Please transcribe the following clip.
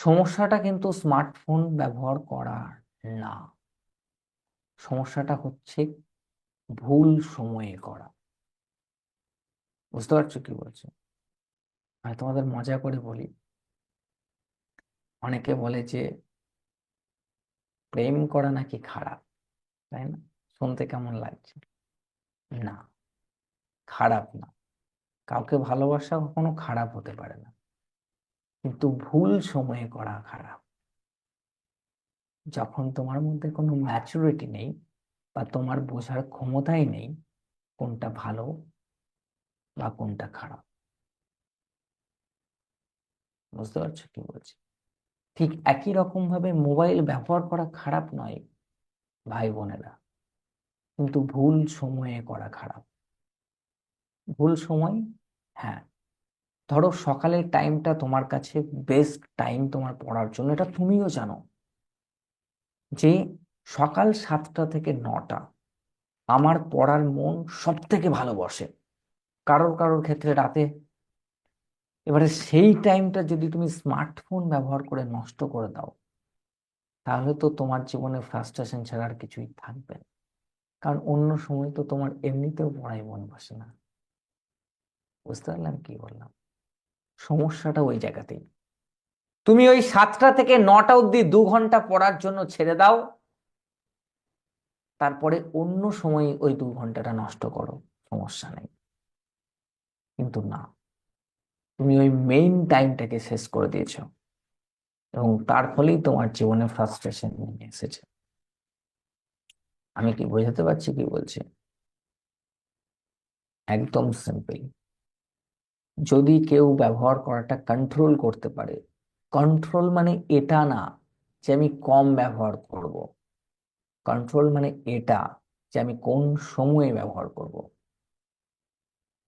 সমস্যাটা কিন্তু স্মার্টফোন ব্যবহার করার না। সমস্যাটা হচ্ছে ভুল সময়ে করা। বুঝতে পারছ কি বলছি? আমি তোমাদের মজা করে বলি, অনেকে বলে যে প্রেম করা নাকি খারাপ, তাই না? শুনতে কেমন লাগছে? না, খারাপ না। কাউকে ভালোবাসা কখনো খারাপ হতে পারে না। কিন্তু ভুল সময়ে করা খারাপ। যখন তোমার মধ্যে কোনো ম্যাচুরিটি নেই বা তোমার বোঝার ক্ষমতাই নেই, কোনটা ভালো বা কোনটা খারাপ। বুঝতে পারছ কি বলছি? ঠিক একই রকম ভাবে মোবাইল ব্যবহার করা খারাপ নয়, ভাই বোনেরা। কিন্তু ভুল সময়ে করা খারাপ। ভুল সময় হ্যাঁ। ধরো সকালের টাইমটা তোমার কাছে বেস্ট টাইম তোমার পড়ার জন্য, এটা তুমিও জানো। যে সকাল সাতটা থেকে নটা আমার পড়ার মন সব থেকে ভালো বসে। কারোর কারোর ক্ষেত্রে রাতে। এবারে সেই টাইমটা যদি তুমি স্মার্টফোন ব্যবহার করে নষ্ট করে দাও, তাহলে তো তোমার জীবনে ফ্রাস্ট্রেশন ছাড়া আর কিছুই থাকবে না। কারণ অন্য সময় তো তোমার এমনিতেও পড়ায় মন বসে না। বুঝতে পারলাম কি বললাম? সমস্যাটা ওই জায়গাতেই। তুমি ওই সাতটা থেকে নটা অবধি দু ঘণ্টা পড়ার জন্য ছেড়ে দাও। তারপরে অন্য সময় ওই দু ঘন্টাটা নষ্ট করো, সমস্যা নেই। কিন্তু না, তুমি ওই মেইন টাইমটাকে শেষ করে দিয়েছ। এবং তার ফলেই তোমার জীবনে ফ্রাস্ট্রেশন নিয়ে এসেছে। আমি কি বোঝাতে পারছি কি বলছি? একদম সিম্পল যদি কেউ ব্যবহার করাটা কন্ট্রোল করতে পারে। কন্ট্রোল মানে এটা না যে আমি কম ব্যবহার করব। কন্ট্রোল মানে এটা যে আমি কোন সময়ে ব্যবহার করব।